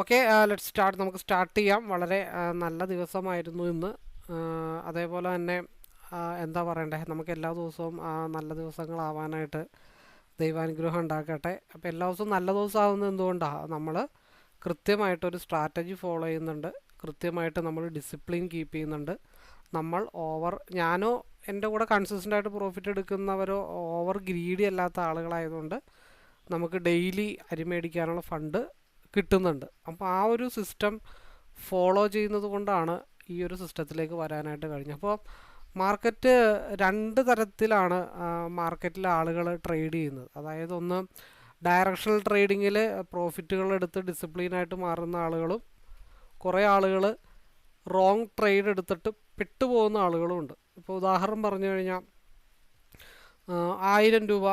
Okay let start നമുക്ക് start ചെയ്യാം. വളരെ നല്ല ദിവസമായിരുന്നു ഇന്ന്. അതേപോലെ തന്നെ എന്താ പറയണ്ടേ? നമുക്ക് എല്ലാ ദിവസവും നല്ല ദിവസങ്ങളാവാനായിട്ട് ദൈവാനുഗ്രഹം ഉണ്ടാക്കട്ടെ. അപ്പോൾ എല്ലാ ദിവസവും നല്ല ദിവസമാവുന്നത് എന്തുകൊണ്ടാണ് നമ്മൾ കൃത്യമായിട്ടൊരു സ്ട്രാറ്റജി ഫോളോ ചെയ്യുന്നുണ്ട്. കൃത്യമായിട്ട് നമ്മൾ ഡിസിപ്ലിൻ കീപ്പ് ചെയ്യുന്നുണ്ട്. നമ്മൾ ഓവർ ഞാനോ എന്റെ കൂടെ കൺസിസ്റ്റന്റ് ആയിട്ട് പ്രോഫിറ്റ് എടുക്കുന്നവരോ ഓവർ ഗ്രീഡി അല്ലാത്ത ആളുകളായതുകൊണ്ട് നമുക്ക് ഡെയിലി അരി മേടിക്കാനുള്ള ഫണ്ട് കിട്ടുന്നുണ്ട്. അപ്പോൾ ആ ഒരു സിസ്റ്റം ഫോളോ ചെയ്യുന്നത് കൊണ്ടാണ് ഈ ഒരു സിസ്റ്റത്തിലേക്ക് വരാനായിട്ട് കഴിഞ്ഞത്. അപ്പോൾ മാർക്കറ്റ് രണ്ട് തരത്തിലാണ് മാർക്കറ്റിൽ ആളുകൾ ട്രേഡ് ചെയ്യുന്നത്. അതായത് ഒന്ന് ഡയറക്ഷണൽ ട്രേഡിങ്ങിൽ പ്രോഫിറ്റുകൾ എടുത്ത് ഡിസിപ്ലിനായിട്ട് മാറുന്ന ആളുകളും കുറേ ആളുകൾ റോങ് ട്രേഡ് എടുത്തിട്ട് പെട്ടുപോകുന്ന ആളുകളും ഉണ്ട്. ഇപ്പോൾ ഉദാഹരണം പറഞ്ഞു കഴിഞ്ഞാൽ ആയിരം രൂപ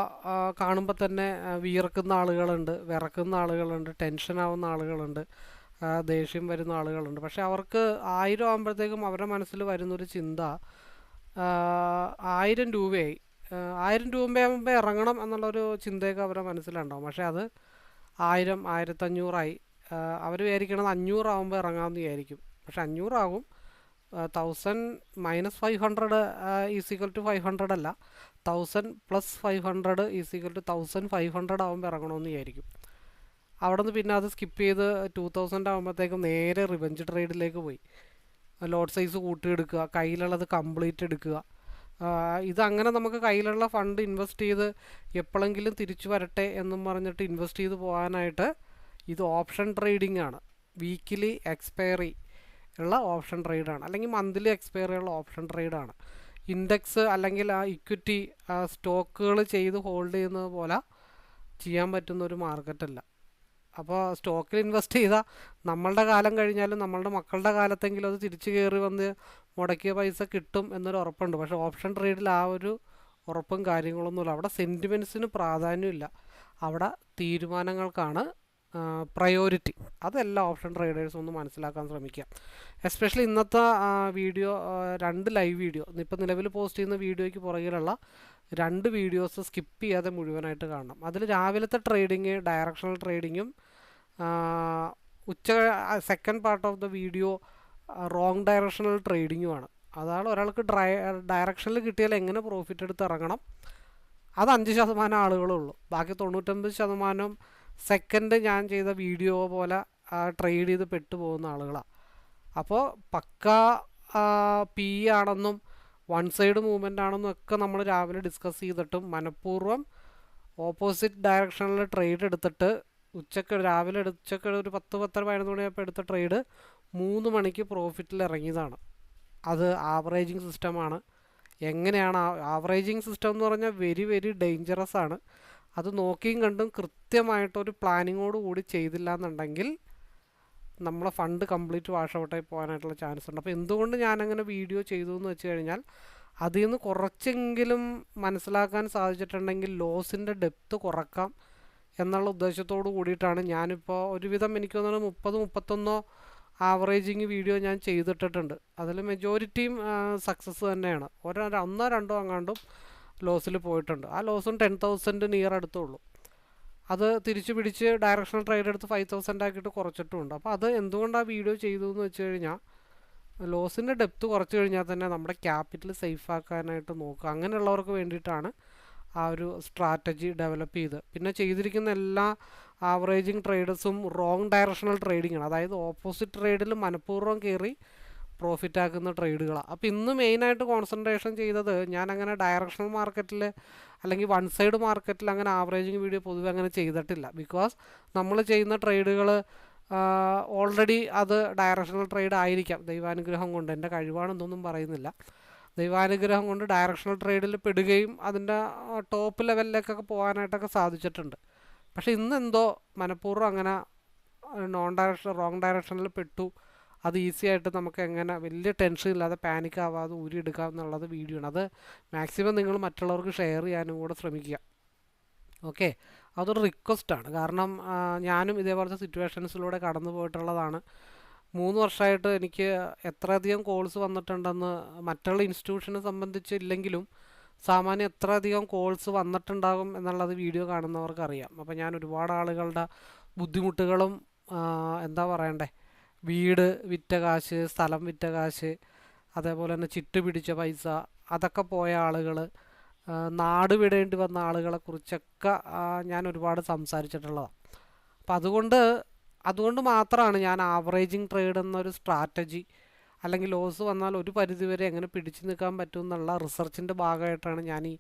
കാണുമ്പോൾ തന്നെ വിയർക്കുന്ന ആളുകളുണ്ട് വിറക്കുന്ന ആളുകളുണ്ട് ടെൻഷനാവുന്ന ആളുകളുണ്ട് ദേഷ്യം വരുന്ന ആളുകളുണ്ട്. പക്ഷെ അവർക്ക് ആയിരം ആകുമ്പോഴത്തേക്കും അവരുടെ മനസ്സിൽ വരുന്നൊരു ചിന്ത ആയിരം രൂപയായി. ആയിരം രൂപയാകുമ്പോൾ ഇറങ്ങണം എന്നുള്ളൊരു ചിന്തയൊക്കെ അവരുടെ മനസ്സിലുണ്ടാവും. പക്ഷേ അത് ആയിരം ആയിരത്തഞ്ഞൂറായി. അവർ വിചാരിക്കണത് അഞ്ഞൂറാകുമ്പോൾ ഇറങ്ങാമെന്ന് വിചാരിക്കും. പക്ഷെ അഞ്ഞൂറാകും. Thousand minus five hundred is equal to five hundred അല്ല. Thousand plus five hundred is equal to thousand five hundred ആകുമ്പോൾ ഇറങ്ങണമെന്ന് വിചാരിക്കും. അവിടെ നിന്ന് പിന്നെ അത് സ്കിപ്പ് ചെയ്ത് ടു തൗസൻഡ് ആകുമ്പോഴത്തേക്കും നേരെ റിവഞ്ച് ട്രേഡിലേക്ക് പോയി. ലോഡ് സൈസ് കൂട്ടിയെടുക്കുക കയ്യിലുള്ളത് കംപ്ലീറ്റ് എടുക്കുക. ഇതങ്ങനെ നമുക്ക് കയ്യിലുള്ള ഫണ്ട് ഇൻവെസ്റ്റ് ചെയ്ത് എപ്പോഴെങ്കിലും തിരിച്ചു വരട്ടെ എന്നും പറഞ്ഞിട്ട് ഇൻവെസ്റ്റ് ചെയ്ത് പോകാനായിട്ട് ഇത് ഓപ്ഷൻ ട്രേഡിംഗ് ആണ്. വീക്കിലി എക്സ്പയറി ഉള്ള ഓപ്ഷൻ ട്രേഡാണ്. അല്ലെങ്കിൽ മന്ത്ലി എക്സ്പയറി ഉള്ള ഓപ്ഷൻ ട്രേഡാണ്. ഇൻഡെക്സ് അല്ലെങ്കിൽ ആ ഇക്വിറ്റി ആ സ്റ്റോക്കുകൾ ചെയ്ത് ഹോൾഡ് ചെയ്യുന്നത് പോലെ ചെയ്യാൻ പറ്റുന്ന ഒരു മാർക്കറ്റല്ല അപ്പോൾ സ്റ്റോക്കിൽ ഇൻവെസ്റ്റ് ചെയ്താൽ നമ്മളുടെ കാലം കഴിഞ്ഞാലും നമ്മളുടെ മക്കളുടെ കാലത്തെങ്കിലും അത് തിരിച്ചു കയറി വന്ന് മുടക്കിയ പൈസ കിട്ടും എന്നൊരു ഉറപ്പുണ്ട്. പക്ഷേ ഓപ്ഷൻ ട്രേഡിൽ ആ ഒരു ഉറപ്പും കാര്യങ്ങളൊന്നുമില്ല. അവിടെ സെന്റിമെന്റ്സിന് പ്രാധാന്യമില്ല. അവിടെ തീരുമാനങ്ങൾക്കാണ് പ്രയോറിറ്റി അതെല്ലാം ഓപ്ഷൻ ട്രേഡേഴ്സ് ഒന്ന് മനസ്സിലാക്കാൻ ശ്രമിക്കുക എസ്പെഷ്യലി ഇന്നത്തെ വീഡിയോ രണ്ട് ലൈവ് വീഡിയോ ഇപ്പം നിലവിൽ പോസ്റ്റ് ചെയ്യുന്ന വീഡിയോയ്ക്ക് പുറകിലുള്ള രണ്ട് വീഡിയോസ് സ്കിപ്പ് ചെയ്യാതെ മുഴുവനായിട്ട് കാണണം. അതിൽ രാവിലത്തെ ട്രേഡിങ് ഡയറക്ഷണൽ ട്രേഡിങ്ങും ഉച്ച second part of the video wrong directional ട്രേഡിങ്ങുമാണ് അതാണ് ഒരാൾക്ക് ഡ്രൈ ഡയറക്ഷനിൽ കിട്ടിയാൽ എങ്ങനെ പ്രോഫിറ്റ് എടുത്ത് ഇറങ്ങണം? അത് അഞ്ച് ശതമാനം ആളുകളുള്ളൂ ബാക്കി തൊണ്ണൂറ്റൊമ്പത് ശതമാനം സെക്കൻഡ് ഞാൻ ചെയ്ത വീഡിയോ പോലെ ട്രേഡ് ചെയ്ത് പെട്ടുപോകുന്ന ആളുകളാണ് അപ്പോൾ പക്ക പി ആണെന്നും വൺ സൈഡ് മൂവ്മെന്റ് ആണെന്നും ഒക്കെ നമ്മൾ രാവിലെ ഡിസ്കസ് ചെയ്തിട്ടും മനഃപൂർവം ഓപ്പോസിറ്റ് ഡയറക്ഷനിൽ ട്രേഡ് എടുത്തിട്ട് ഉച്ചയ്ക്ക് രാവിലെ ഉച്ചയ്ക്ക് ഒരു പത്ത് പത്തര പതിനൊന്ന് മണിയപ്പോൾ എടുത്ത ട്രേഡ് മൂന്ന് മണിക്ക് പ്രോഫിറ്റിൽ ഇറങ്ങിയതാണ്. അത് ആവറേജിങ് സിസ്റ്റമാണ് എങ്ങനെയാണ് ആവറേജിങ് സിസ്റ്റം എന്ന് പറഞ്ഞാൽ വെരി വെരി ഡേഞ്ചറസ് ആണ്. അത് നോക്കിയും കണ്ടും കൃത്യമായിട്ടൊരു പ്ലാനിങ്ങോട് കൂടി ചെയ്തില്ല എന്നുണ്ടെങ്കിൽ നമ്മളെ ഫണ്ട് കംപ്ലീറ്റ് വാഷ് ഔട്ടായി പോകാനായിട്ടുള്ള ചാൻസ് ഉണ്ട്. അപ്പോൾ എന്തുകൊണ്ട് ഞാനങ്ങനെ വീഡിയോ ചെയ്തു എന്ന് വെച്ച് കഴിഞ്ഞാൽ അതിൽ നിന്ന് കുറച്ചെങ്കിലും മനസ്സിലാക്കാൻ സാധിച്ചിട്ടുണ്ടെങ്കിൽ ലോസിന്റെ ഡെപ്ത് കുറക്കാം എന്നുള്ള ഉദ്ദേശത്തോട് കൂടിയിട്ടാണ് ഞാനിപ്പോൾ ഒരുവിധം എനിക്ക് തോന്നുന്നു മുപ്പത് മുപ്പത്തൊന്നോ ആവറേജിങ് വീഡിയോ ഞാൻ ചെയ്തിട്ടിട്ടുണ്ട്. അതിൽ മെജോറിറ്റിയും സക്സസ് തന്നെയാണ്. ഒരു ഒന്നോ രണ്ടോ അങ്ങാണ്ടും ലോസിൽ പോയിട്ടുണ്ട്. ആ ലോസും ടെൻ തൗസൻഡ് നിയർ അടുത്തുള്ളൂ. അത് തിരിച്ചു പിടിച്ച് ഡയറക്ഷണൽ ട്രേഡ് എടുത്ത് ഫൈവ് തൗസൻഡ് ആക്കിയിട്ട് കുറച്ചിട്ടുമുണ്ട്. അപ്പോൾ അത് എന്തുകൊണ്ട് ആ വീഡിയോ ചെയ്തു എന്ന് വെച്ച് കഴിഞ്ഞാൽ ലോസിന്റെ ഡെപ്ത് കുറച്ച് കഴിഞ്ഞാൽ തന്നെ നമ്മുടെ ക്യാപിറ്റൽ സേഫ് ആക്കാനായിട്ട് നോക്കുക. അങ്ങനെയുള്ളവർക്ക് വേണ്ടിയിട്ടാണ് ആ ഒരു സ്ട്രാറ്റജി ഡെവലപ്പ് ചെയ്ത് പിന്നെ ചെയ്തിരിക്കുന്ന എല്ലാ ആവറേജിങ് ട്രേഡേഴ്സും റോങ് ഡയറക്ഷണൽ ട്രേഡിങ്ങാണ് അതായത് ഓപ്പോസിറ്റ് ട്രേഡിൽ മനഃപൂർവം കയറി പ്രോഫിറ്റ് ആക്കുന്ന ട്രേഡുകളാണ് അപ്പോൾ ഇന്ന് മെയിനായിട്ട് കോൺസെൻട്രേഷൻ ചെയ്തത് ഞാൻ അങ്ങനെ ഡയറക്ഷണൽ മാർക്കറ്റിൽ അല്ലെങ്കിൽ വൺ സൈഡ് മാർക്കറ്റിൽ അങ്ങനെ ആവറേജിങ് വീഡിയോ പൊതുവെ അങ്ങനെ ചെയ്തിട്ടില്ല. ബിക്കോസ് നമ്മൾ ചെയ്യുന്ന ട്രേഡുകൾ ഓൾറെഡി അത് ഡയറക്ഷണൽ ട്രേഡ് ആയിരിക്കാം. ദൈവാനുഗ്രഹം കൊണ്ട്. എന്റെ കഴിവാണെന്നൊന്നും പറയുന്നില്ല. ദൈവാനുഗ്രഹം കൊണ്ട് ഡയറക്ഷണൽ ട്രേഡിൽ പെടുകയും അതിന്റെ ടോപ്പ് ലെവലിലേക്കൊക്കെ പോകാനായിട്ടൊക്കെ സാധിച്ചിട്ടുണ്ട്. പക്ഷേ ഇന്നെന്തോ മനഃപൂർവം അങ്ങനെ നോൺ ഡയറക്ഷൻ റോങ് ഡയറക്ഷനിൽ പെട്ടു. അത് ഈസി ആയിട്ട് നമുക്ക് എങ്ങനെ വലിയ ടെൻഷൻ ഇല്ലാതെ പാനിക് ആവാതെ ഊരിയെടുക്കാം എന്നുള്ളത് വീഡിയോ ആണ്. അത് മാക്സിമം നിങ്ങൾ മറ്റുള്ളവർക്ക് ഷെയർ ചെയ്യാനും കൂടെ ശ്രമിക്കുക. ഓക്കെ അതൊരു റിക്വസ്റ്റാണ് കാരണം ഞാനും ഇതേപോലത്തെ സിറ്റുവേഷൻസിലൂടെ കടന്നു പോയിട്ടുള്ളതാണ്. മൂന്ന് വർഷമായിട്ട് എനിക്ക് എത്രയധികം കോൾസ് വന്നിട്ടുണ്ടെന്ന് മറ്റുള്ള ഇൻസ്റ്റിറ്റ്യൂഷനെ സംബന്ധിച്ചില്ലെങ്കിലും സാമാന്യം എത്രയധികം കോൾസ് വന്നിട്ടുണ്ടാകും എന്നുള്ളത് വീഡിയോ കാണുന്നവർക്കറിയാം. അപ്പോൾ ഞാൻ ഒരുപാട് ആളുകളുടെ ബുദ്ധിമുട്ടുകളും എന്താ പറയണ്ടേ? വീട് വിറ്റ കാശ് സ്ഥലം വിറ്റ കാശ് അതേപോലെ തന്നെ ചിട്ട് പിടിച്ച പൈസ അതൊക്കെ പോയ ആളുകൾ നാട് വിടേണ്ടി വന്ന ആളുകളെ കുറിച്ചൊക്കെ ഞാൻ ഒരുപാട് സംസാരിച്ചിട്ടുള്ളതാണ് അപ്പം അതുകൊണ്ട് അതുകൊണ്ട് മാത്രമാണ് ഞാൻ ആവറേജിങ് ട്രേഡ് എന്നൊരു സ്ട്രാറ്റജി അല്ലെങ്കിൽ ലോസ് വന്നാൽ ഒരു പരിധിവരെ എങ്ങനെ പിടിച്ചു നിൽക്കാൻ പറ്റും എന്നുള്ള റിസർച്ചിന്റെ ഭാഗമായിട്ടാണ് ഞാൻ ഈ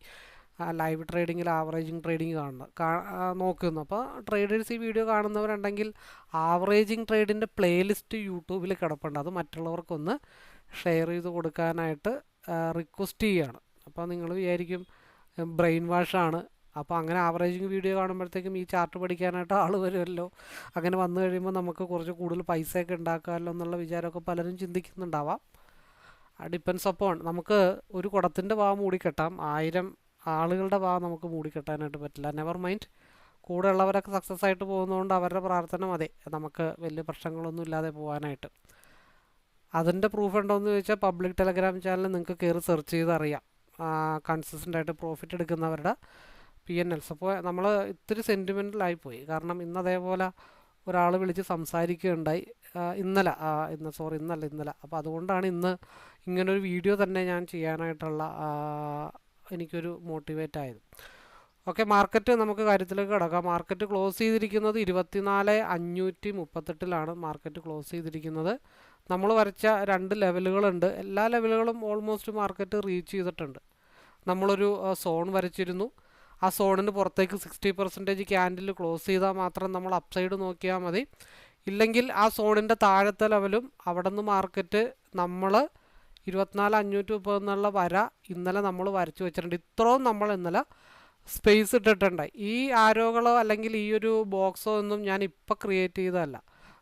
ലൈവ് ട്രേഡിങ്ങിൽ ആവറേജിങ് ട്രേഡിങ് കാണുന്നത്. നോക്കുന്നു. അപ്പോൾ ട്രേഡേഴ്സ് ഈ വീഡിയോ കാണുന്നവരുണ്ടെങ്കിൽ ആവറേജിങ് ട്രേഡിന്റെ പ്ലേലിസ്റ്റ് യൂട്യൂബിൽ കിടപ്പുണ്ട്. അത് മറ്റുള്ളവർക്കൊന്ന് ഷെയർ ചെയ്ത് കൊടുക്കാനായിട്ട് റിക്വസ്റ്റ് ചെയ്യുകയാണ്. അപ്പോൾ നിങ്ങൾ വിചാരിക്കും ബ്രെയിൻ വാഷാണ് അപ്പോൾ അങ്ങനെ ആവറേജിങ് വീഡിയോ കാണുമ്പോഴത്തേക്കും ഈ ചാർട്ട് പഠിക്കാനായിട്ട് ആൾ വരുമല്ലോ. അങ്ങനെ വന്നു കഴിയുമ്പോൾ നമുക്ക് കുറച്ച് കൂടുതൽ പൈസയൊക്കെ ഉണ്ടാക്കാമല്ലോ എന്നുള്ള വിചാരമൊക്കെ പലരും ചിന്തിക്കുന്നുണ്ടാവാം. ഡിപ്പെൻസ് അപ്പോൺ നമുക്ക് ഒരു കുടത്തിന്റെ ഭാവം മൂടിക്കെട്ടാം. ആയിരം ആളുകളുടെ ഭാഗം നമുക്ക് മൂടിക്കെട്ടാനായിട്ട് പറ്റില്ല. നെവർ മൈൻഡ് കൂടെ ഉള്ളവരൊക്കെ സക്സസ് ആയിട്ട് പോകുന്നതുകൊണ്ട് അവരുടെ പ്രാർത്ഥന മതി. നമുക്ക് വലിയ പ്രശ്നങ്ങളൊന്നും ഇല്ലാതെ പോകാനായിട്ട് അതിന്റെ പ്രൂഫ് ഉണ്ടോയെന്ന് ചോദിച്ചാൽ പബ്ലിക് ടെലഗ്രാം ചാനൽ നിങ്ങൾക്ക് കയറി സെർച്ച് ചെയ്ത് അറിയാം. കൺസിസ്റ്റന്റ് ആയിട്ട് പ്രോഫിറ്റ് എടുക്കുന്നവരുടെ പി എൻ എൽസ് അപ്പോൾ നമ്മൾ ഇത്തിരി സെന്റിമെന്റലായിപ്പോയി കാരണം ഇന്ന് അതേപോലെ ഒരാൾ വിളിച്ച് സംസാരിക്കുകയുണ്ടായി. ഇന്നലെ ഇന്ന് സോറി ഇന്നല്ല ഇന്നലെ. അപ്പോൾ അതുകൊണ്ടാണ് ഇന്ന് ഇങ്ങനൊരു വീഡിയോ തന്നെ ഞാൻ ചെയ്യാനായിട്ടുള്ള എനിക്കൊരു മോട്ടിവേറ്റ് ആയത്. ഓക്കെ മാർക്കറ്റ് നമുക്ക് കാര്യത്തിലേക്ക് കിടക്കാം. മാർക്കറ്റ് ക്ലോസ് ചെയ്തിരിക്കുന്നത് ഇരുപത്തിനാല് അഞ്ഞൂറ്റി മുപ്പത്തെട്ടിലാണ് മാർക്കറ്റ് ക്ലോസ് ചെയ്തിരിക്കുന്നത്. നമ്മൾ വരച്ച രണ്ട് ലെവലുകളുണ്ട് എല്ലാ ലെവലുകളും ഓൾമോസ്റ്റ് മാർക്കറ്റ് റീച്ച് ചെയ്തിട്ടുണ്ട്. നമ്മളൊരു സോൺ വരച്ചിരുന്നു. ആ സോണിന് പുറത്തേക്ക് സിക്സ്റ്റി പെർസെന്റേജ് ക്യാൻഡിൽ ക്ലോസ് ചെയ്താൽ മാത്രം നമ്മൾ അപ്സൈഡ് നോക്കിയാൽ മതി. ഇല്ലെങ്കിൽ ആ സോണിന്റെ താഴത്തെ ലെവലും അവിടെ നിന്ന് മാർക്കറ്റ് നമ്മൾ ഇരുപത്തിനാല് അഞ്ഞൂറ്റി മുപ്പത് എന്നുള്ള വര ഇന്നലെ നമ്മൾ വരച്ചു വെച്ചിട്ടുണ്ട്. ഇത്രയും നമ്മൾ ഇന്നലെ സ്പേസ് ഇട്ടിട്ടുണ്ട്. ഈ ആരോകളോ അല്ലെങ്കിൽ ഈ ഒരു ബോക്സോ ഒന്നും ഞാൻ ഇപ്പോൾ ക്രിയേറ്റ് ചെയ്തതല്ല.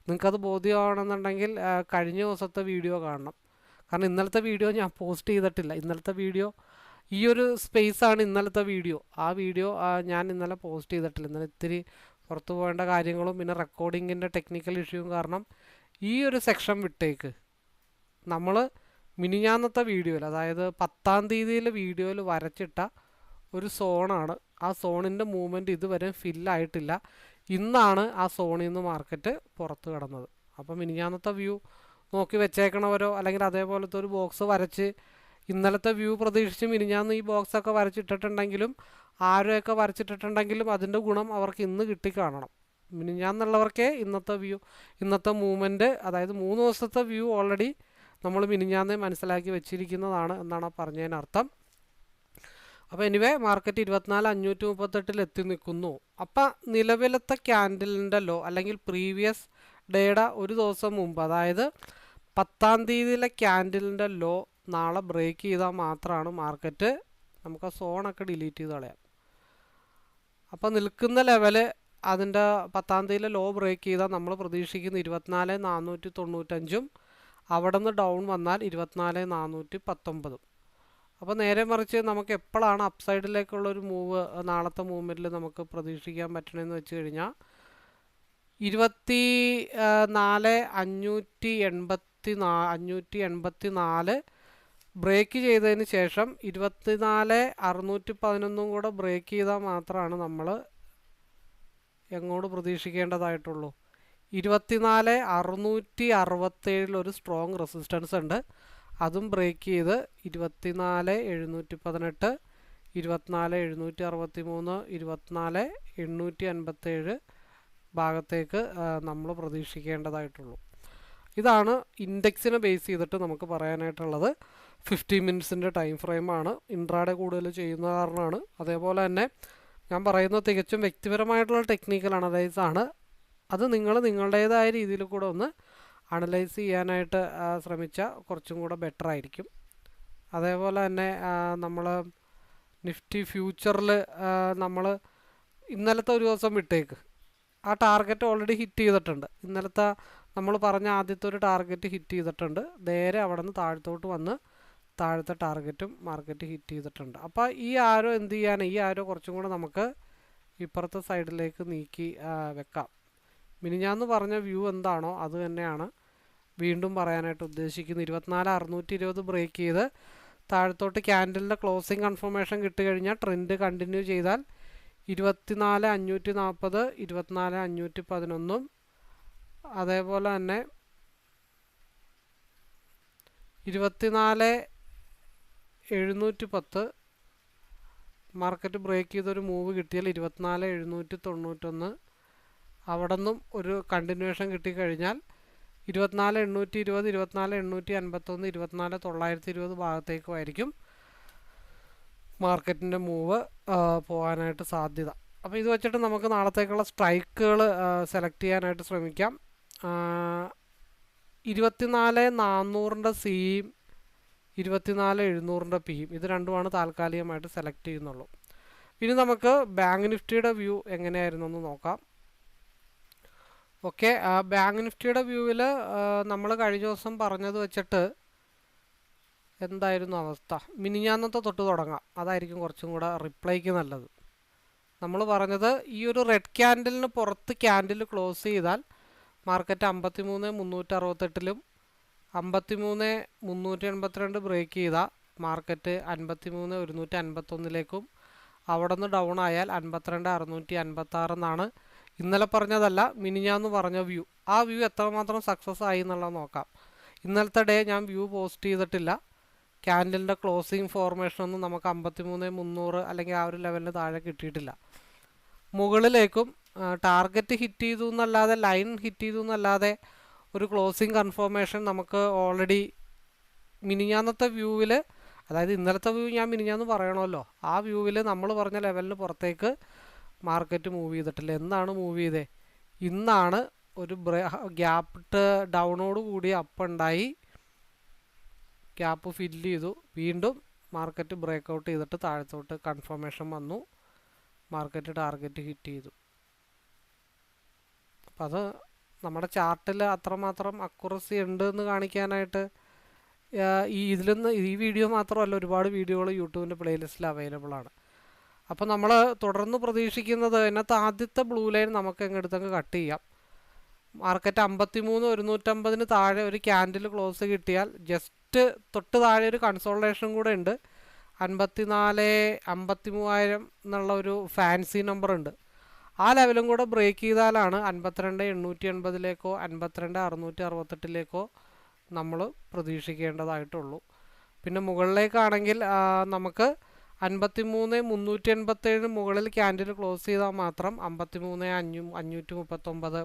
നിങ്ങൾക്കത് ബോധ്യമാണെന്നുണ്ടെങ്കിൽ കഴിഞ്ഞ ദിവസത്തെ വീഡിയോ കാണണം. കാരണം ഇന്നലത്തെ വീഡിയോ ഞാൻ പോസ്റ്റ് ചെയ്തിട്ടില്ല. ഇന്നലത്തെ വീഡിയോ ഈ ഒരു സ്പേസാണ് ഇന്നലത്തെ വീഡിയോ ആ വീഡിയോ ഞാൻ ഇന്നലെ പോസ്റ്റ് ചെയ്തിട്ടില്ല. ഇന്നലെ ഇത്തിരി പുറത്തു പോകേണ്ട കാര്യങ്ങളും പിന്നെ റെക്കോർഡിങ്ങിന്റെ ടെക്നിക്കൽ ഇഷ്യൂവും കാരണം ഈ ഒരു സെക്ഷൻ വിട്ടേക്ക്. നമ്മൾ മിനിഞ്ഞാന്നത്തെ വീഡിയോയിൽ അതായത് പത്താം തീയതിയിലെ വീഡിയോയിൽ വരച്ചിട്ട ഒരു സോണാണ്. ആ സോണിന്റെ മൂവ്മെന്റ് ഇതുവരെ ഫില്ലായിട്ടില്ല ഇന്നാണ് ആ സോണിൽ നിന്ന് മാർക്കറ്റ് പുറത്ത് കിടന്നത്. അപ്പം മിനിഞ്ഞാന്നത്തെ വ്യൂ നോക്കി വെച്ചേക്കണവരോ അല്ലെങ്കിൽ അതേപോലത്തെ ഒരു ബോക്സ് വരച്ച് ഇന്നലത്തെ വ്യൂ പ്രതീക്ഷിച്ച് മിനിഞ്ഞാന്ന് ഈ ബോക്സൊക്കെ വരച്ചിട്ടിട്ടുണ്ടെങ്കിലും ആരോയൊക്കെ വരച്ചിട്ടിട്ടുണ്ടെങ്കിലും അതിന്റെ ഗുണം അവർക്ക് ഇന്ന് കിട്ടിക്കാണണം. മിനിഞ്ഞാന്നുള്ളവർക്കേ ഇന്നത്തെ വ്യൂ ഇന്നത്തെ മൂവ്മെന്റ് അതായത് മൂന്ന് ദിവസത്തെ വ്യൂ ഓൾറെഡി നമ്മൾ മിനിഞ്ഞാന്നേ മനസ്സിലാക്കി വെച്ചിരിക്കുന്നതാണ് എന്നാണ് പറഞ്ഞതിനർത്ഥം. അപ്പോൾ എനിവേ മാർക്കറ്റ് ഇരുപത്തിനാല് അഞ്ഞൂറ്റി മുപ്പത്തെട്ടിൽ എത്തി നിൽക്കുന്നു. അപ്പം നിലവിലത്തെ ക്യാൻഡലിന്റെ ലോ അല്ലെങ്കിൽ പ്രീവിയസ് ഡേയുടെ ഒരു ദിവസം മുമ്പ് അതായത് പത്താം തീയതിയിലെ ക്യാൻഡലിന്റെ ലോ നാളെ ബ്രേക്ക് ചെയ്താൽ മാത്രമാണ് മാർക്കറ്റ് നമുക്ക് സോണൊക്കെ ഡിലീറ്റ് ചെയ്ത് കളയാം. അപ്പോൾ നിൽക്കുന്ന ലെവൽ അതിന്റെ പത്താം തീയതിയിലെ ലോ ബ്രേക്ക് ചെയ്താൽ നമ്മൾ പ്രതീക്ഷിക്കുന്ന ഇരുപത്തിനാല് നാനൂറ്റി തൊണ്ണൂറ്റഞ്ചും അവിടെ നിന്ന് ഡൗൺ വന്നാൽ ഇരുപത്തിനാല് നാനൂറ്റി പത്തൊമ്പതും. അപ്പോൾ നേരെ മറിച്ച് നമുക്ക് എപ്പോഴാണ് അപ്സൈഡിലേക്കുള്ളൊരു മൂവ് നാളത്തെ മൂവ്മെന്റിൽ നമുക്ക് പ്രതീക്ഷിക്കാൻ പറ്റണമെന്ന് വെച്ച് കഴിഞ്ഞാൽ ഇരുപത്തി നാല് അഞ്ഞൂറ്റി എൺപത്തി നാ അഞ്ഞൂറ്റി എൺപത്തി നാല് ബ്രേക്ക് ചെയ്തതിന് ശേഷം ഇരുപത്തിനാല് അറുന്നൂറ്റി പതിനൊന്നും കൂടെ ബ്രേക്ക് ചെയ്താൽ മാത്രമാണ് നമ്മൾ എങ്ങോട്ട് പ്രതീക്ഷിക്കേണ്ടതായിട്ടുള്ളൂ. ഇരുപത്തിനാല് അറുന്നൂറ്റി അറുപത്തേഴിൽ ഒരു സ്ട്രോങ് റെസിസ്റ്റൻസ് ഉണ്ട്. അതും ബ്രേക്ക് ചെയ്ത് ഇരുപത്തിനാല് എഴുന്നൂറ്റി പതിനെട്ട് ഇരുപത്തിനാല് എഴുന്നൂറ്റി അറുപത്തി മൂന്ന് ഇരുപത്തിനാല് എണ്ണൂറ്റി അൻപത്തേഴ് ഭാഗത്തേക്ക് നമ്മൾ പ്രതീക്ഷിക്കേണ്ടതായിട്ടുള്ളൂ. ഇതാണ് ഇൻഡെക്സിനെ ബേസ് ചെയ്തിട്ട് നമുക്ക് പറയാനായിട്ടുള്ളത്. ഫിഫ്റ്റി മിനിറ്റ്സിന്റെ ടൈം ഫ്രെയിമാണ് ഇൻട്രാഡേ കൂടുതൽ ചെയ്യുന്ന കാരണമാണ്. അതേപോലെ തന്നെ ഞാൻ പറയുന്നത് തികച്ചും വ്യക്തിപരമായിട്ടുള്ള ടെക്നിക്കൽ അനലൈസ് ആണ്. അത് നിങ്ങൾ നിങ്ങളുടേതായ രീതിയിൽ കൂടെ ഒന്ന് അനലൈസ് ചെയ്യാനായിട്ട് ശ്രമിച്ചാൽ കുറച്ചും കൂടെ ബെറ്റർ ആയിരിക്കും. അതേപോലെ തന്നെ നമ്മൾ നിഫ്റ്റി ഫ്യൂച്ചറിൽ നമ്മൾ ഇന്നലത്തെ ഒരു ദിവസം വിട്ടേക്ക്. ആ ടാർഗറ്റ് ഓൾറെഡി ഹിറ്റ് ചെയ്തിട്ടുണ്ട്. ഇന്നലത്തെ നമ്മൾ പറഞ്ഞ ആദ്യത്തെ ഒരു ടാർഗറ്റ് ഹിറ്റ് ചെയ്തിട്ടുണ്ട്. നേരെ അവിടെ നിന്ന് താഴത്തോട്ട് വന്ന് താഴത്തെ ടാർഗറ്റും മാർക്കറ്റ് ഹിറ്റ് ചെയ്തിട്ടുണ്ട്. അപ്പോൾ ഈ ആരോ എന്ത് ചെയ്യാൻ ഈ ആരോ കുറച്ചും കൂടെ നമുക്ക് ഇപ്പുറത്തെ സൈഡിലേക്ക് നീക്കി വെക്കാം. മിനിഞ്ഞാന്ന് പറഞ്ഞ വ്യൂ എന്താണോ അത് തന്നെയാണ് വീണ്ടും പറയാനായിട്ട് ഉദ്ദേശിക്കുന്നത്. ഇരുപത്തിനാല് അറുന്നൂറ്റി ഇരുപത് ബ്രേക്ക് ചെയ്ത് താഴത്തോട്ട് ക്യാൻഡലിന്റെ ക്ലോസിംഗ് കൺഫർമേഷൻ കിട്ടുകഴിഞ്ഞാൽ ട്രെൻഡ് കണ്ടിന്യൂ ചെയ്താൽ ഇരുപത്തിനാല് അഞ്ഞൂറ്റി നാൽപ്പത് ഇരുപത്തിനാല് അഞ്ഞൂറ്റി പതിനൊന്നും അതേപോലെ തന്നെ ഇരുപത്തിനാല് എഴുന്നൂറ്റി പത്ത് മാർക്കറ്റ് ബ്രേക്ക് ചെയ്തൊരു മൂവ് കിട്ടിയാൽ ഇരുപത്തിനാല് എഴുന്നൂറ്റി തൊണ്ണൂറ്റൊന്ന് അവിടെ നിന്നും ഒരു കണ്ടിന്യൂഷൻ കിട്ടിക്കഴിഞ്ഞാൽ ഇരുപത്തിനാല് എണ്ണൂറ്റി ഇരുപത് ഇരുപത്തിനാല് എണ്ണൂറ്റി അൻപത്തൊന്ന് ഇരുപത്തിനാല് തൊള്ളായിരത്തി ഇരുപത് ഭാഗത്തേക്കുമായിരിക്കും മാർക്കറ്റിന്റെ മൂവ് പോകാനായിട്ട് സാധ്യത. അപ്പോൾ ഇത് വെച്ചിട്ട് നമുക്ക് നാളത്തേക്കുള്ള സ്ട്രൈക്കുകൾ സെലക്ട് ചെയ്യാനായിട്ട് ശ്രമിക്കാം. ഇരുപത്തിനാല് നാന്നൂറിന്റെ സിയും ഇരുപത്തിനാല് എഴുന്നൂറിന്റെ പിയും ഇത് രണ്ടുമാണ് താൽക്കാലികമായിട്ട് സെലക്ട് ചെയ്യുന്നുള്ളൂ. ഇനി നമുക്ക് ബാങ്ക് നിഫ്റ്റിയുടെ വ്യൂ എങ്ങനെയായിരുന്നു എന്ന് നോക്കാം. ഓക്കെ ബാങ്ക് നിഫ്റ്റിയുടെ വ്യൂവിൽ നമ്മൾ കഴിഞ്ഞ ദിവസം പറഞ്ഞത് വെച്ചിട്ട് എന്തായിരുന്നു അവസ്ഥ? മിനിഞ്ഞാന്നത്തെ തൊട്ട് തുടങ്ങാം. അതായിരിക്കും കുറച്ചും കൂടെ റിപ്ലൈക്ക് നല്ലത്. നമ്മൾ പറഞ്ഞത് ഈ ഒരു റെഡ് ക്യാൻഡിലിന് പുറത്ത് ക്യാൻഡിൽ ക്ലോസ് ചെയ്താൽ മാർക്കറ്റ് അമ്പത്തി മൂന്ന് മുന്നൂറ്റി അറുപത്തെട്ടിലും അമ്പത്തി മൂന്ന് മുന്നൂറ്റി എൺപത്തിരണ്ട് ബ്രേക്ക് ചെയ്താൽ മാർക്കറ്റ് അൻപത്തി മൂന്ന് ഒരുന്നൂറ്റി അൻപത്തൊന്നിലേക്കും അവിടെ നിന്ന് ഡൗൺ ആയാൽ അൻപത്തിരണ്ട് അറുന്നൂറ്റി അൻപത്താറ് എന്നാണ് ഇന്നലെ പറഞ്ഞതല്ല മിനിഞ്ഞാന്ന് പറഞ്ഞ വ്യൂ ആ വ്യൂ എത്രമാത്രം സക്സസ് ആയി എന്നുള്ളത് നോക്കാം. ഇന്നലത്തെ ഡേ ഞാൻ വ്യൂ പോസ്റ്റ് ചെയ്തിട്ടില്ല. ക്യാൻഡലിന്റെ ക്ലോസിങ് ഫോർമേഷൻ ഒന്നും നമുക്ക് അമ്പത്തി മൂന്ന് മുന്നൂറ് അല്ലെങ്കിൽ ആ ഒരു ലെവലിന് താഴെ കിട്ടിയിട്ടില്ല. മുകളിലേക്കും ടാർഗറ്റ് ഹിറ്റ് ചെയ്തു എന്നല്ലാതെ ലൈൻ ഹിറ്റ് ചെയ്തു എന്നല്ലാതെ ഒരു ക്ലോസിങ് കൺഫർമേഷൻ നമുക്ക് ഓൾറെഡി മിനിഞ്ഞാന്നത്തെ വ്യൂവിൽ അതായത് ഇന്നലത്തെ വ്യൂ ഞാൻ മിനിഞ്ഞാന്ന് പറയണമല്ലോ. ആ വ്യൂവിൽ നമ്മൾ പറഞ്ഞ ലെവലിന് പുറത്തേക്ക് മാർക്കറ്റ് മൂവ് ചെയ്തിട്ടില്ല? എന്നാണ് മൂവ് ചെയ്തത് ഇന്നാണ് ഒരു ബ്രേ ഗ്യാപ്പ് ഡൗണോട് കൂടി അപ്പ് ഉണ്ടായി ഗ്യാപ്പ് ഫില്ല് ചെയ്തു. വീണ്ടും മാർക്കറ്റ് ബ്രേക്ക് ഔട്ട് ചെയ്തിട്ട് താഴത്തോട്ട് കൺഫർമേഷൻ വന്നു. മാർക്കറ്റ് ടാർഗറ്റ് ഹിറ്റ് ചെയ്തു. അപ്പം അത് നമ്മുടെ ചാർട്ടിൽ അത്രമാത്രം അക്കുറസി ഉണ്ട് എന്ന് കാണിക്കാനായിട്ട് ഈ ഇതിലൊന്ന് ഈ വീഡിയോ മാത്രമല്ല ഒരുപാട് വീഡിയോകൾ യൂട്യൂബിന്റെ പ്ലേലിസ്റ്റിൽ അവൈലബിൾ ആണ് അപ്പോൾ നമ്മൾ തുടർന്ന് പ്രതീക്ഷിക്കുന്നത് അതിനകത്ത് ആദ്യത്തെ ബ്ലൂ ലൈൻ നമുക്ക് എങ്ങെടുത്തങ്ങ് കട്ട് ചെയ്യാം. മാർക്കറ്റ് അമ്പത്തി മൂന്ന് ഒരുന്നൂറ്റമ്പതിന് താഴെ ഒരു ക്യാൻഡിൽ ക്ലോസ് കിട്ടിയാൽ ജസ്റ്റ് തൊട്ട് താഴെ ഒരു കൺസോൾട്ടേഷൻ കൂടെ ഉണ്ട്. അൻപത്തി നാല് അമ്പത്തി മൂവായിരം എന്നുള്ള ഒരു ഫാൻസി നമ്പർ ഉണ്ട്. ആ ലെവലും കൂടെ ബ്രേക്ക് ചെയ്താലാണ് അൻപത്തിരണ്ട് എണ്ണൂറ്റി എൺപതിലേക്കോ അൻപത്തിരണ്ട് അറുന്നൂറ്റി അറുപത്തെട്ടിലേക്കോ നമ്മൾ പ്രതീക്ഷിക്കേണ്ടതായിട്ടുള്ളൂ. പിന്നെ മുകളിലേക്കാണെങ്കിൽ നമുക്ക് അൻപത്തി മൂന്ന് മുന്നൂറ്റി എൺപത്തേഴ് മുകളിൽ ക്യാൻഡിൽ ക്ലോസ് ചെയ്താൽ മാത്രം അമ്പത്തി മൂന്ന് അഞ്ഞൂ അഞ്ഞൂറ്റി മുപ്പത്തൊമ്പത്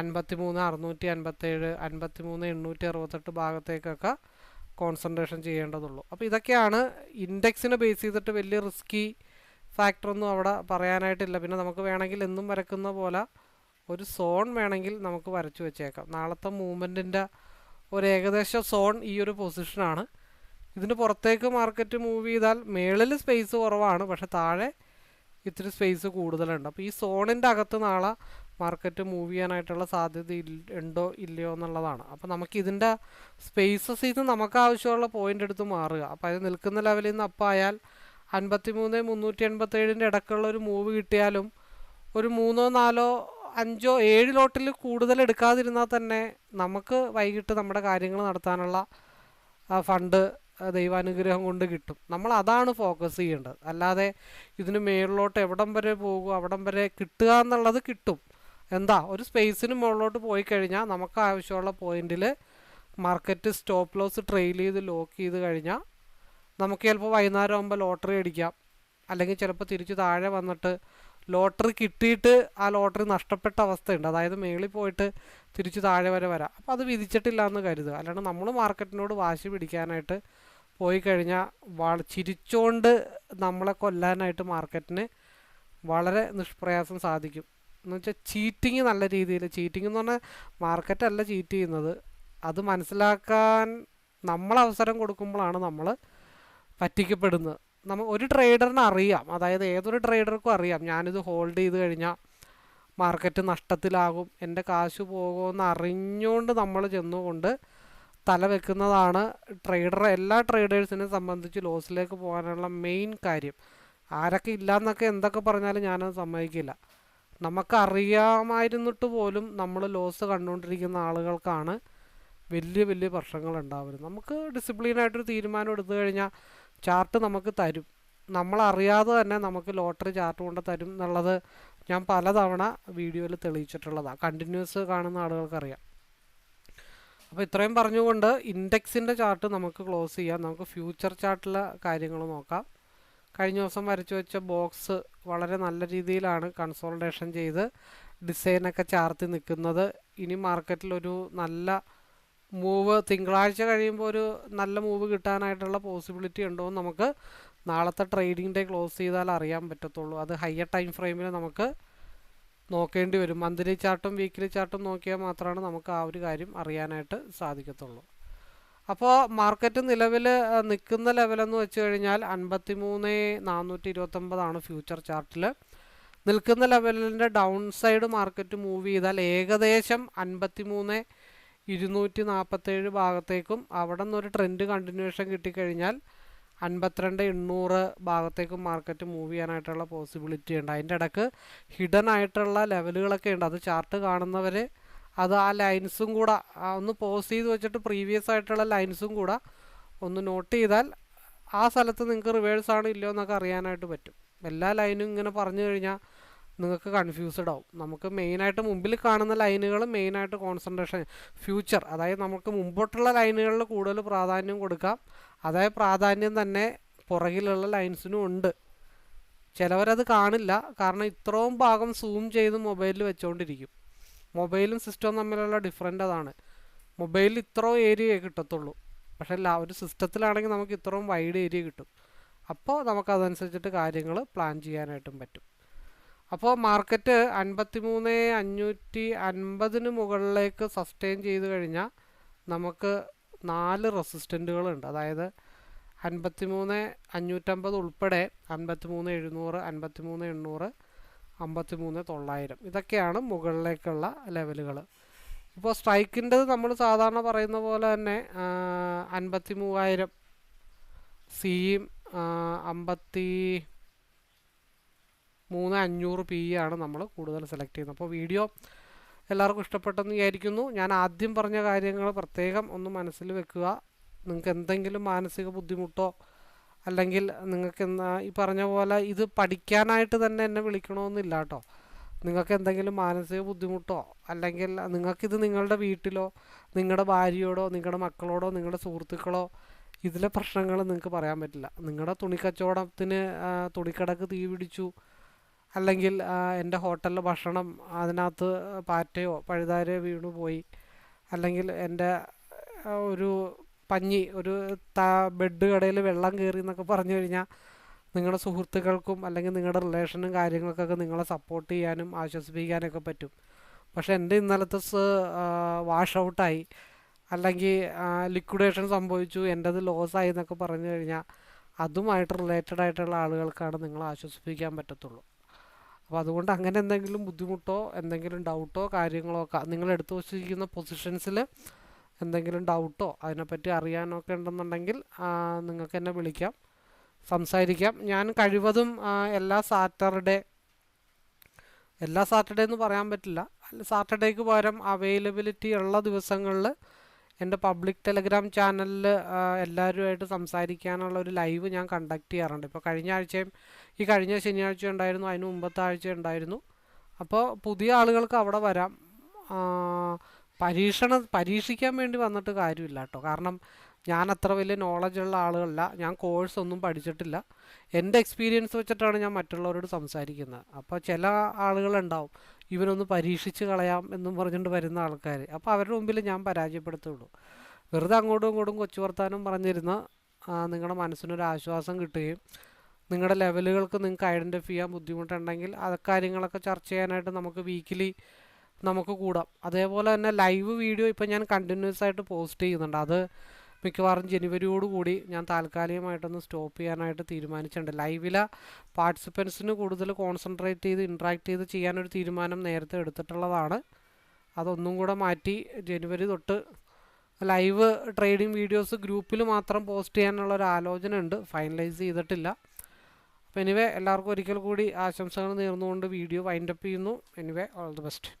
അൻപത്തി മൂന്ന് അറുന്നൂറ്റി അൻപത്തേഴ് അൻപത്തി മൂന്ന് എണ്ണൂറ്റി അറുപത്തെട്ട് ഭാഗത്തേക്കൊക്കെ കോൺസെൻട്രേഷൻ ചെയ്യേണ്ടതുള്ളൂ. അപ്പോൾ ഇതൊക്കെയാണ് ഇൻഡെക്സിനെ ബേസ് ചെയ്തിട്ട് വലിയ റിസ്കി ഫാക്ടറൊന്നും അവിടെ പറയാനായിട്ടില്ല. പിന്നെ നമുക്ക് വേണമെങ്കിൽ എന്നും വരക്കുന്ന പോലെ ഒരു സോൺ വേണമെങ്കിൽ നമുക്ക് വരച്ചു വെച്ചേക്കാം. നാളത്തെ മൂവ്മെന്റിന്റെ ഒരു ഏകദേശ സോൺ ഈ ഒരു പൊസിഷനാണ് ഇതിന് പുറത്തേക്ക് മാർക്കറ്റ് മൂവ് ചെയ്താൽ മേളിൽ സ്പേസ് കുറവാണ്. പക്ഷെ താഴെ ഇത്തിരി സ്പേസ് കൂടുതലുണ്ട്. അപ്പോൾ ഈ സോണിന്റെ അകത്ത് നാളെ മാർക്കറ്റ് മൂവ് ചെയ്യാനായിട്ടുള്ള സാധ്യത ഉണ്ടോ ഇല്ലയോ എന്നുള്ളതാണ്. അപ്പോൾ നമുക്ക് ഇതിന്റെ സ്പേസസ് ഇത് നമുക്ക് ആവശ്യമുള്ള പോയിന്റ് എടുത്ത് മാറുക. അപ്പോൾ അത് നിൽക്കുന്ന ലെവലിൽ നിന്ന് അപ്പായാൽ അൻപത്തി മൂന്ന് മുന്നൂറ്റി എൺപത്തേഴിന്റെ ഇടയ്ക്കുള്ള ഒരു മൂവ് കിട്ടിയാലും ഒരു മൂന്നോ നാലോ അഞ്ചോ ഏഴ് ലോട്ടിൽ കൂടുതൽ എടുക്കാതിരുന്നാൽ തന്നെ നമുക്ക് വൈകിട്ട് നമ്മുടെ കാര്യങ്ങൾ നടത്താനുള്ള ഫണ്ട് ദൈവാനുഗ്രഹം കൊണ്ട് കിട്ടും. നമ്മൾ അതാണ് ഫോക്കസ് ചെയ്യേണ്ടത്. അല്ലാതെ ഇതിന് മേളിലോട്ട് എവിടം വരെ പോകും അവിടം വരെ കിട്ടുക എന്നുള്ളത് കിട്ടും. എന്താ? ഒരു സ്പേസിന് മുകളിലോട്ട് പോയി കഴിഞ്ഞാൽ നമുക്ക് ആവശ്യമുള്ള പോയിന്റിൽ മാർക്കറ്റ് സ്റ്റോപ്പ് ലോസ് ട്രെയിൽ ചെയ്ത് ലോക്ക് ചെയ്ത് കഴിഞ്ഞാൽ നമുക്ക് ചിലപ്പോൾ വൈകുന്നേരം ആകുമ്പോൾ ലോട്ടറി അടിക്കാം. അല്ലെങ്കിൽ ചിലപ്പോൾ തിരിച്ച് താഴെ വന്നിട്ട് ലോട്ടറി കിട്ടിയിട്ട് ആ ലോട്ടറി നഷ്ടപ്പെട്ട അവസ്ഥയുണ്ട്. അതായത് മേളിൽ പോയിട്ട് തിരിച്ച് താഴെ വരെ വരാം. അപ്പോൾ അത് വിധിച്ചിട്ടില്ല എന്ന് കരുതുക. അല്ലാണ്ട് നമ്മൾ മാർക്കറ്റിനോട് വാശി പിടിക്കാനായിട്ട് പോയി കഴിഞ്ഞാൽ ചിരിച്ചുകൊണ്ട് നമ്മളെ കൊല്ലാനായിട്ട് മാർക്കറ്റിന് വളരെ നിഷ്പ്രയാസം സാധിക്കും. എന്ന് വെച്ചാൽ ചീറ്റിങ് നല്ല രീതിയിൽ ചീറ്റിംഗ് എന്ന് പറഞ്ഞാൽ മാർക്കറ്റല്ല ചീറ്റ് ചെയ്യുന്നത്. അത് മനസ്സിലാക്കാൻ നമ്മൾ അവസരം കൊടുക്കുമ്പോഴാണ് നമ്മൾ പറ്റിക്കപ്പെടുന്നത്. നമ്മൾ ഒരു ട്രേഡറിന് അറിയാം. അതായത് ഏതൊരു ട്രേഡർക്കും അറിയാം. ഞാനിത് ഹോൾഡ് ചെയ്ത് കഴിഞ്ഞാൽ മാർക്കറ്റ് നഷ്ടത്തിലാകും. എന്റെ കാശ് പോകുമെന്ന് അറിഞ്ഞുകൊണ്ട് നമ്മൾ ചെന്നുകൊണ്ട് തല വെക്കുന്നതാണ് ട്രേഡർ എല്ലാ ട്രേഡേഴ്സിനെ സംബന്ധിച്ച് ലോസിലേക്ക് പോകാനുള്ള മെയിൻ കാര്യം. ആരൊക്കെ ഇല്ലയെന്നൊക്കെ എന്തൊക്കെ പറഞ്ഞാലും ഞാനത് സമ്മതിക്കില്ല. നമുക്കറിയാമായിരുന്നിട്ട് പോലും നമ്മൾ ലോസ് കണ്ടുകൊണ്ടിരിക്കുന്ന ആളുകൾക്കാണ് വലിയ വലിയ പ്രശ്നങ്ങൾ ഉണ്ടാവുന്നത് നമുക്ക് ഡിസിപ്ലിനായിട്ടൊരു തീരുമാനം എടുത്തു കഴിഞ്ഞാൽ ചാർട്ട് നമുക്ക് തരും. നമ്മളറിയാതെ തന്നെ നമുക്ക് ലോട്ടറി ചാർട്ട് കൊണ്ട് തരും എന്നുള്ളത് ഞാൻ പലതവണ വീഡിയോയിൽ തെളിയിച്ചിട്ടുള്ളതാണ് കണ്ടിന്യൂസ് കാണുന്ന ആളുകൾക്കറിയാം. അപ്പോൾ ഇത്രയും പറഞ്ഞുകൊണ്ട് ഇൻഡെക്സിന്റെ ചാർട്ട് നമുക്ക് ക്ലോസ് ചെയ്യാം. നമുക്ക് ഫ്യൂച്ചർ ചാർട്ടിലെ കാര്യങ്ങൾ നോക്കാം. കഴിഞ്ഞ ദിവസം വരച്ചു വെച്ച ബോക്സ് വളരെ നല്ല രീതിയിലാണ് കൺസോൾട്ടേഷൻ ചെയ്ത് ഡിസൈനൊക്കെ ചാർത്തി നിൽക്കുന്നത്. ഇനി മാർക്കറ്റിലൊരു നല്ല മൂവ് തിങ്കളാഴ്ച കഴിയുമ്പോൾ ഒരു നല്ല മൂവ് കിട്ടാനായിട്ടുള്ള പോസിബിലിറ്റി ഉണ്ടോ എന്ന് നമുക്ക് നാളത്തെ ട്രേഡിംഗ് ഡേ ക്ലോസ് ചെയ്താൽ അറിയാൻ പറ്റത്തുള്ളൂ. അത് ഹയർ ടൈം ഫ്രെയിമിൽ നമുക്ക് നോക്കേണ്ടി വരും. മന്ത്ലി ചാർട്ടും വീക്കിലി ചാർട്ടും നോക്കിയാൽ മാത്രമാണ് നമുക്ക് ആ ഒരു കാര്യം അറിയാനായിട്ട് സാധിക്കത്തുള്ളൂ. അപ്പോൾ മാർക്കറ്റ് നിലവിൽ നിൽക്കുന്ന ലെവലെന്ന് വെച്ച് കഴിഞ്ഞാൽ അൻപത്തി മൂന്ന് നാനൂറ്റി ഇരുപത്തൊമ്പതാണ് ഫ്യൂച്ചർ ചാർട്ടിൽ. നിൽക്കുന്ന ലെവലിന്റെ ഡൗൺ സൈഡ് മാർക്കറ്റ് മൂവ് ചെയ്താൽ ഏകദേശം അൻപത്തി മൂന്ന് ഇരുന്നൂറ്റി നാൽപ്പത്തേഴ് ഭാഗത്തേക്കും അവിടെ നിന്നൊരു ട്രെൻഡ് കണ്ടിന്യൂഷൻ കിട്ടിക്കഴിഞ്ഞാൽ അൻപത്തിരണ്ട് എണ്ണൂറ് ഭാഗത്തേക്ക് മാർക്കറ്റ് മൂവ് ചെയ്യാനായിട്ടുള്ള പോസിബിലിറ്റി ഉണ്ട്. അതിന്റെ ഇടയ്ക്ക് ഹിഡൻ ആയിട്ടുള്ള ലെവലുകളൊക്കെ ഉണ്ട്. അത് ചാർട്ട് കാണുന്നവർ അത് ആ ലൈൻസും കൂടെ ഒന്ന് പോസ് ചെയ്ത് വെച്ചിട്ട് പ്രീവിയസ് ആയിട്ടുള്ള ലൈൻസും കൂടെ ഒന്ന് നോട്ട് ചെയ്താൽ ആ സ്ഥലത്ത് നിങ്ങൾക്ക് റിവേഴ്സ് ആണ് ഇല്ലയോ എന്നൊക്കെ അറിയാനായിട്ട് പറ്റും. എല്ലാ ലൈനും ഇങ്ങനെ പറഞ്ഞു കഴിഞ്ഞാൽ നിങ്ങൾക്ക് കൺഫ്യൂസ്ഡ് ആവും. നമുക്ക് മെയിനായിട്ട് മുമ്പിൽ കാണുന്ന ലൈനുകൾ മെയിനായിട്ട് കോൺസെൻട്രേഷൻ ഫ്യൂച്ചർ അതായത് നമുക്ക് മുമ്പോട്ടുള്ള ലൈനുകളിൽ കൂടുതൽ പ്രാധാന്യം കൊടുക്കാം. അതേ പ്രാധാന്യം തന്നെ പുറകിലുള്ള ലൈൻസിനും ഉണ്ട്. ചിലവരത് കാണില്ല. കാരണം ഇത്രയും ഭാഗം സൂം ചെയ്ത് മൊബൈലിൽ വെച്ചുകൊണ്ടിരിക്കും മൊബൈലും സിസ്റ്റവും തമ്മിലുള്ള ഡിഫറന്റ് അതാണ്. മൊബൈലിൽ ഇത്രയും ഏരിയയെ കിട്ടത്തുള്ളൂ. പക്ഷെ ഒരു സിസ്റ്റത്തിലാണെങ്കിൽ നമുക്ക് ഇത്രയും വൈഡ് ഏരിയ കിട്ടും. അപ്പോൾ നമുക്കതനുസരിച്ചിട്ട് കാര്യങ്ങൾ പ്ലാൻ ചെയ്യാനായിട്ടും പറ്റും. അപ്പോൾ മാർക്കറ്റ് അൻപത്തി മൂന്ന് അഞ്ഞൂറ്റി അൻപതിന് മുകളിലേക്ക് സസ്റ്റെയിൻ ചെയ്ത് കഴിഞ്ഞാൽ നമുക്ക് നാല് റെസിസ്റ്റന്റുകളുണ്ട്. അതായത് അൻപത്തി മൂന്ന് അഞ്ഞൂറ്റമ്പത് ഉൾപ്പെടെ അൻപത്തി മൂന്ന് എഴുന്നൂറ് അൻപത്തി മൂന്ന് എണ്ണൂറ് അമ്പത്തി മൂന്ന് തൊള്ളായിരം. ഇതൊക്കെയാണ് മുകളിലേക്കുള്ള ലെവലുകൾ. ഇപ്പോൾ സ്ട്രൈക്കിന്റെത് നമ്മൾ സാധാരണ പറയുന്ന പോലെ തന്നെ അൻപത്തി മൂവായിരം സിയും അമ്പത്തി മൂന്ന് അഞ്ഞൂറ് പി ആണ് നമ്മൾ കൂടുതൽ സെലക്ട് ചെയ്യുന്നത്. അപ്പോൾ വീഡിയോ എല്ലാവർക്കും ഇഷ്ടപ്പെട്ടെന്ന് വിചാരിക്കുന്നു. ഞാൻ ആദ്യം പറഞ്ഞ കാര്യങ്ങൾ പ്രത്യേകം ഒന്ന് മനസ്സിൽ വെക്കുക. നിങ്ങൾക്ക് എന്തെങ്കിലും മാനസിക ബുദ്ധിമുട്ടോ അല്ലെങ്കിൽ നിങ്ങൾക്ക് എന്താ ഈ പറഞ്ഞ പോലെ ഇത് പഠിക്കാനായിട്ട് തന്നെ എന്നെ വിളിക്കണമെന്നില്ല കേട്ടോ. നിങ്ങൾക്ക് എന്തെങ്കിലും മാനസിക ബുദ്ധിമുട്ടോ അല്ലെങ്കിൽ നിങ്ങൾക്കിത് നിങ്ങളുടെ വീട്ടിലോ നിങ്ങളുടെ ഭാര്യയോടോ നിങ്ങളുടെ മക്കളോടോ നിങ്ങളുടെ സുഹൃത്തുക്കളോ ഇതിലെ പ്രശ്നങ്ങൾ നിങ്ങൾക്ക് പറയാൻ പറ്റില്ല. നിങ്ങളുടെ തുണിക്കച്ചവടത്തിന് തുണിക്കടക്ക് തീ പിടിച്ചു അല്ലെങ്കിൽ എന്റെ ഹോട്ടലിലെ ഭക്ഷണം അതിനകത്ത് പാറ്റയോ പഴുതാരയോ വീണു പോയി. അല്ലെങ്കിൽ എന്റെ ഒരു പഞ്ഞി ഒരു ത ബെഡ് കടയിൽ വെള്ളം കയറി എന്നൊക്കെ പറഞ്ഞു കഴിഞ്ഞാൽ നിങ്ങളുടെ സുഹൃത്തുക്കൾക്കും അല്ലെങ്കിൽ നിങ്ങളുടെ റിലേഷനും കാര്യങ്ങൾക്കൊക്കെ നിങ്ങളെ സപ്പോർട്ട് ചെയ്യാനും ആശ്വസിപ്പിക്കാനൊക്കെ പറ്റും. പക്ഷേ എന്റെ ഇന്നലത്തെ വാഷ് ഔട്ടായി അല്ലെങ്കിൽ ലിക്വിഡേഷൻ സംഭവിച്ചു എന്റെത് ലോസായി എന്നൊക്കെ പറഞ്ഞു കഴിഞ്ഞാൽ അതുമായിട്ട് റിലേറ്റഡ് ആയിട്ടുള്ള ആളുകൾക്കാണ് നിങ്ങളെ ആശ്വസിപ്പിക്കാൻ പറ്റത്തുള്ളൂ. അപ്പോൾ അതുകൊണ്ട് അങ്ങനെ എന്തെങ്കിലും ബുദ്ധിമുട്ടോ എന്തെങ്കിലും ഡൗട്ടോ കാര്യങ്ങളോ ഒക്കെ നിങ്ങൾ എടുത്തു വച്ചിരിക്കുന്ന പൊസിഷൻസിൽ എന്തെങ്കിലും ഡൗട്ടോ അതിനെപ്പറ്റി അറിയാനൊക്കെ ഉണ്ടെന്നുണ്ടെങ്കിൽ നിങ്ങൾക്ക് എന്നെ വിളിക്കാം സംസാരിക്കാം. ഞാൻ കഴിവതും എല്ലാ സാറ്റർഡേ എല്ലാ സാറ്റർഡേ എന്ന് പറയാൻ പറ്റില്ല. സാറ്റർഡേക്ക് പകരം അവൈലബിലിറ്റി ഉള്ള ദിവസങ്ങളിൽ എന്റെ പബ്ലിക് ടെലഗ്രാം ചാനലിൽ എല്ലാവരുമായിട്ട് സംസാരിക്കാനുള്ള ഒരു ലൈവ് ഞാൻ കണ്ടക്ട് ചെയ്യാറുണ്ട്. ഇപ്പോൾ കഴിഞ്ഞ ആഴ്ചയും ഈ കഴിഞ്ഞ ശനിയാഴ്ച ഉണ്ടായിരുന്നു അതിന് മുമ്പത്തെ ആഴ്ച ഉണ്ടായിരുന്നു. അപ്പോൾ പുതിയ ആളുകൾക്ക് അവിടെ വരാം. പരീക്ഷണ പരീക്ഷിക്കാൻ വേണ്ടി വന്നിട്ട് കാര്യമില്ല കേട്ടോ. കാരണം ഞാൻ അത്ര വലിയ നോളജ് ഉള്ള ആളുകളല്ല. ഞാൻ കോഴ്സ് ഒന്നും പഠിച്ചിട്ടില്ല. എന്റെ എക്സ്പീരിയൻസ് വെച്ചിട്ടാണ് ഞാൻ മറ്റുള്ളവരോട് സംസാരിക്കുന്നത്. അപ്പോൾ ചില ആളുകളുണ്ടാവും ഇവനൊന്ന് പരീക്ഷിച്ച് കളയാം എന്നും പറഞ്ഞുകൊണ്ട് വരുന്ന ആൾക്കാർ അപ്പോൾ അവരുടെ മുമ്പിൽ ഞാൻ പരാജയപ്പെടുത്തുള്ളൂ. വെറുതെ അങ്ങോട്ടും ഇങ്ങോട്ടും കൊച്ചു വർത്താനം പറഞ്ഞിരുന്ന നിങ്ങളുടെ മനസ്സിനൊരു ആശ്വാസം കിട്ടുകയും നിങ്ങളുടെ ലെവലുകൾക്ക് നിങ്ങൾക്ക് ഐഡന്റിഫൈ ചെയ്യാൻ ബുദ്ധിമുട്ടുണ്ടെങ്കിൽ അത് കാര്യങ്ങളൊക്കെ ചർച്ച ചെയ്യാനായിട്ട് നമുക്ക് വീക്കിലി നമുക്ക് കൂടാം. അതേപോലെ തന്നെ ലൈവ് വീഡിയോ ഇപ്പോൾ ഞാൻ കണ്ടിന്യൂസ് ആയിട്ട് പോസ്റ്റ് ചെയ്യുന്നുണ്ട്. അത് മിക്കവാറും ജനുവരിയോടുകൂടി ഞാൻ താൽക്കാലികമായിട്ടൊന്ന് സ്റ്റോപ്പ് ചെയ്യാനായിട്ട് തീരുമാനിച്ചിട്ടുണ്ട്. ലൈവിലെ പാർട്ടിസിപ്പൻസിന് കൂടുതൽ കോൺസെൻട്രേറ്റ് ചെയ്ത് ഇൻട്രാക്ട് ചെയ്ത് ചെയ്യാനൊരു തീരുമാനം നേരത്തെ എടുത്തിട്ടുള്ളതാണ്. അതൊന്നും കൂടെ മാറ്റി ജനുവരി തൊട്ട് ലൈവ് ട്രേഡിംഗ് വീഡിയോസ് ഗ്രൂപ്പിൽ മാത്രം പോസ്റ്റ് ചെയ്യാനുള്ള ഒരു ആലോചന ഉണ്ട് ഫൈനലൈസ് ചെയ്തിട്ടില്ല. അപ്പോൾ എനിവേ എല്ലാവർക്കും ഒരിക്കൽ കൂടി ആശംസകൾ നേർന്നുകൊണ്ട് വീഡിയോ വൈൻഡപ്പ് ചെയ്യുന്നു. Anyway all the best.